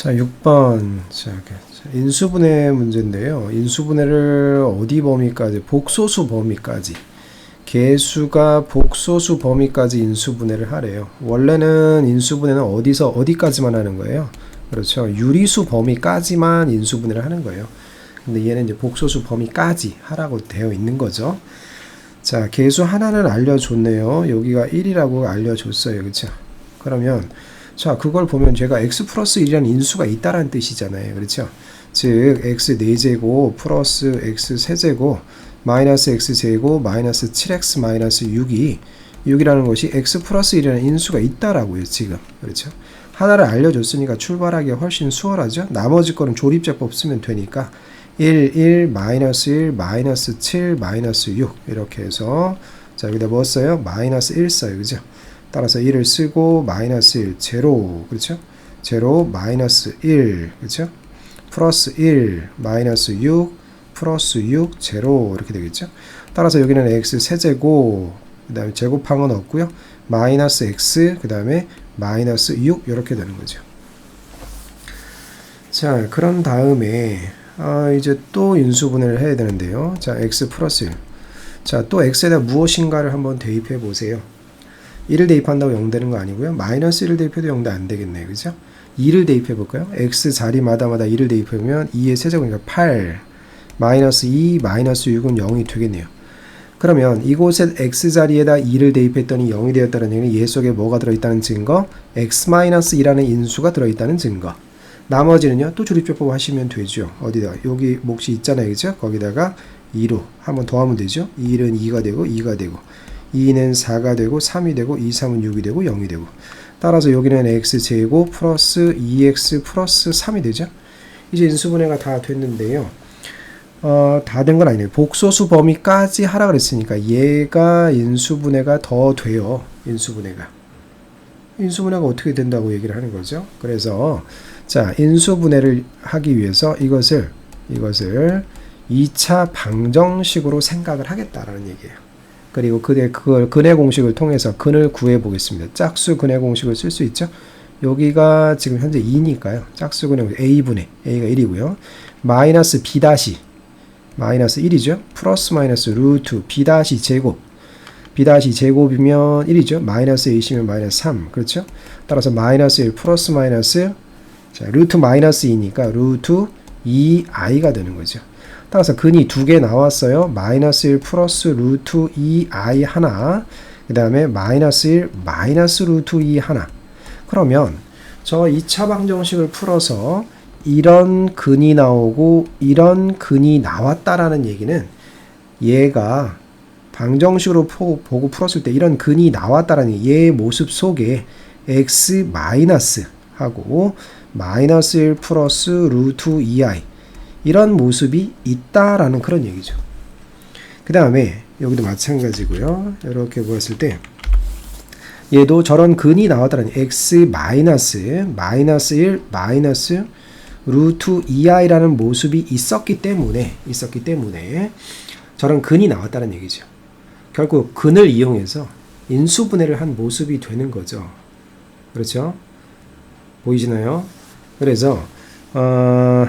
자, 6번. 자, 인수분해 문제인데요. 인수분해를 어디 범위까지? 복소수 범위까지. 개수가 복소수 범위까지 인수분해를 하래요. 원래는 인수분해는 어디서 어디까지만 하는 거예요. 그렇죠. 유리수 범위까지만 인수분해를 하는 거예요. 근데 얘는 이제 복소수 범위까지 하라고 되어 있는 거죠. 자, 개수 하나는 알려줬네요. 여기가 1이라고 알려줬어요. 그렇죠? 그러면 자, 그걸 보면 제가 x 플러스 1이라는 인수가 있다라는 뜻이잖아요. 그렇죠? 즉 x 4제곱 플러스 x 세제곱 마이너스 x 제곱 마이너스 7x 마이너스 6이 6이라는 것이 x 플러스 1이라는 인수가 있다라고요. 지금. 그렇죠? 하나를 알려줬으니까 출발하기가 훨씬 수월하죠. 나머지 거는 조립제법 쓰면 되니까 1, 1, 마이너스 1, 마이너스 7, 마이너스 6 이렇게 해서 자 여기다 뭐 써요? 마이너스 1 써요. 그죠? 따라서 1을 쓰고 마이너스 1, 제로 그렇죠? 제로 마이너스 1 그렇죠? 플러스 1 마이너스 6 플러스 6 제로 이렇게 되겠죠? 따라서 여기는 x 세제곱 그 다음에 제곱항은 없고요. 마이너스 x 그 다음에 마이너스 6 이렇게 되는 거죠. 자 그런 다음에 아, 이제 또 인수분해를 해야 되는데요. 자 x 플러스 1 자 또 x에다 무엇인가를 한번 대입해 보세요. 1을 대입한다고 0 되는 거 아니고요. 마이너스 1을 대입해도 0도 안 되겠네요. 그죠? 2를 대입해 볼까요? x 자리마다마다 2를 대입하면 2의 세제곱이니까 8 마이너스 2 마이너스 6은 0이 되겠네요. 그러면 이곳에 x 자리에다 2를 대입했더니 0이 되었다는 얘기는 얘 속에 뭐가 들어있다는 증거? x-2라는 인수가 들어있다는 증거. 나머지는요 또 조립제법 하시면 되죠. 어디다 여기 몫이 있잖아요, 그죠? 거기다가 2로 한번 더하면 되죠. 1은 2가 되고 2가 되고 2는 4가 되고 3이 되고 2, 3은 6이 되고 0이 되고 따라서 여기는 x제곱 플러스 2x 플러스 3이 되죠. 이제 인수분해가 다 됐는데요. 어, 다 된 건 아니에요. 복소수 범위까지 하라 그랬으니까 얘가 인수분해가 더 돼요. 인수분해가. 인수분해가 어떻게 된다고 얘기를 하는 거죠. 그래서 자 인수분해를 하기 위해서 이것을 이것을 2차 방정식으로 생각을 하겠다라는 얘기예요. 그리고 그대 그걸 근의 공식을 통해서 근을 구해 보겠습니다. 짝수 근의 공식을 쓸 수 있죠. 여기가 지금 현재 2니까요. 짝수 근의 공식 a분의 a가 1이고요. 마이너스 b 다시 마이너스 1이죠. 플러스 마이너스 루트 b 다시 제곱 b 다시 제곱이면 1이죠. 마이너스 2시면 마이너스 3 그렇죠. 따라서 마이너스 1 플러스 마이너스 자 루트 마이너스 2니까 루트 2i가 되는 거죠. 따라서 근이 두 개 나왔어요. 마이너스 1 플러스 루트 2i 하나 그 다음에 마이너스 1 마이너스 루트 2 하나 그러면 저 2차 방정식을 풀어서 이런 근이 나오고 이런 근이 나왔다라는 얘기는 얘가 방정식으로 보고 풀었을 때 이런 근이 나왔다라는 얘의 모습 속에 x 마이너스 하고 마이너스 1 플러스 루트 2i 이런 모습이 있다라는 그런 얘기죠. 그 다음에 여기도 마찬가지고요. 이렇게 보았을 때 얘도 저런 근이 나왔다는 x 마이너스 마이너스 1 마이너스 루트 2i라는 모습이 있었기 때문에 있었기 때문에 저런 근이 나왔다는 얘기죠. 결국 근을 이용해서 인수분해를 한 모습이 되는 거죠. 그렇죠? 보이시나요? 그래서 어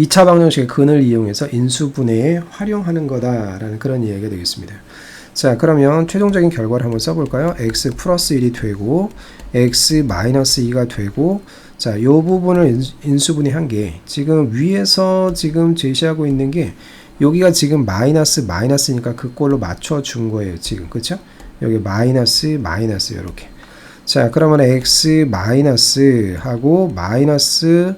2차 방정식의 근을 이용해서 인수분해에 활용하는 거다라는 그런 이야기가 되겠습니다. 자, 그러면 최종적인 결과를 한번 써볼까요? x 플러스 1이 되고 x 마이너스 2가 되고 자, 이 부분을 인수분해한 게 지금 위에서 지금 제시하고 있는 게 여기가 지금 마이너스 마이너스니까 그 꼴로 맞춰 준 거예요. 지금 그렇죠? 여기 마이너스 마이너스 이렇게. 자, 그러면 x 마이너스 하고 마이너스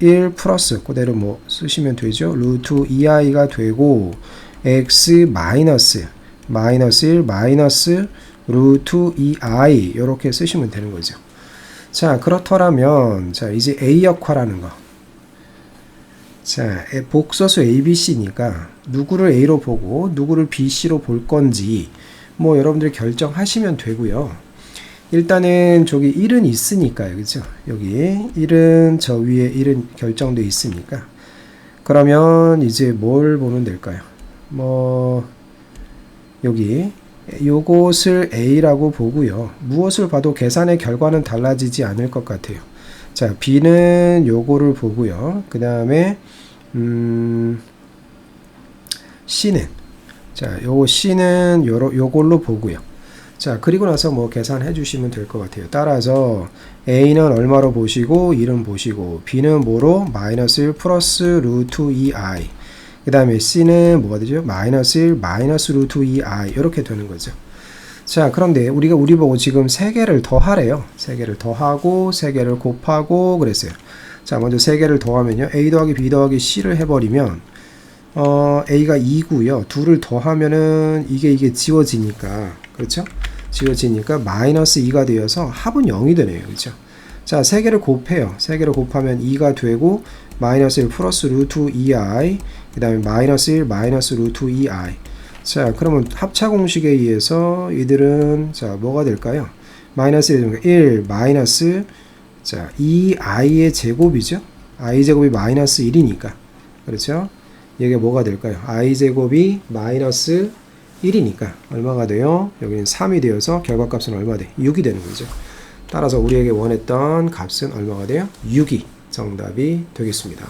1 플러스 그대로 뭐 쓰시면 되죠. 루트 2i가 되고 x 마이너스 마이너스 1 마이너스 루트 2i 이렇게 쓰시면 되는 거죠. 자 그렇더라면 자 이제 a 역할하는 거. 자 복소수 abc니까 누구를 a로 보고 누구를 bc로 볼 건지 뭐 여러분들이 결정하시면 되고요. 일단은 저기 1은 있으니까요. 그죠? 여기 1은 저 위에 1은 결정돼 있으니까. 그러면 이제 뭘 보면 될까요? 뭐 여기 요것을 A라고 보고요. 무엇을 봐도 계산의 결과는 달라지지 않을 것 같아요. 자, B는 요거를 보고요. 그 다음에, 음, C는, 자, 요 C는 요러, 요걸로 보고요. 자, 그리고 나서 뭐 계산해 주시면 될 것 같아요. 따라서 A는 얼마로 보시고, 1은 보시고, B는 뭐로? 마이너스 1 플러스 루트 2i. 그 다음에 C는 뭐가 되죠? 마이너스 1 마이너스 루트 2i. 이렇게 되는 거죠. 자, 그런데 우리가 우리 보고 지금 세 개를 더하래요. 세 개를 더하고 세 개를 곱하고 그랬어요. 자, 먼저 세 개를 더하면요. a 더하기 b 더하기 c를 해버리면 어, a가 2고요. 둘을 더하면은 이게 이게 지워지니까 그렇죠? 지워지니까 마이너스 2가 되어서 합은 0이 되네요. 그렇죠? 자, 세 개를 곱해요. 세 개를 곱하면 2가 되고 마이너스 1 플러스 루트 2i 그 다음에 마이너스 1 마이너스 루트 2i 자, 그러면 합차 공식에 의해서 이들은 자, 뭐가 될까요? 마이너스 1, 1 마이너스 자, 2i의 제곱이죠. i 제곱이 마이너스 1이니까. 그렇죠? 이게 뭐가 될까요? i 제곱이 마이너스 1이니까 얼마가 돼요? 여기는 3이 되어서 결과값은 얼마 돼? 6이 되는 거죠. 따라서 우리에게 원했던 값은 얼마가 돼요? 6이 정답이 되겠습니다.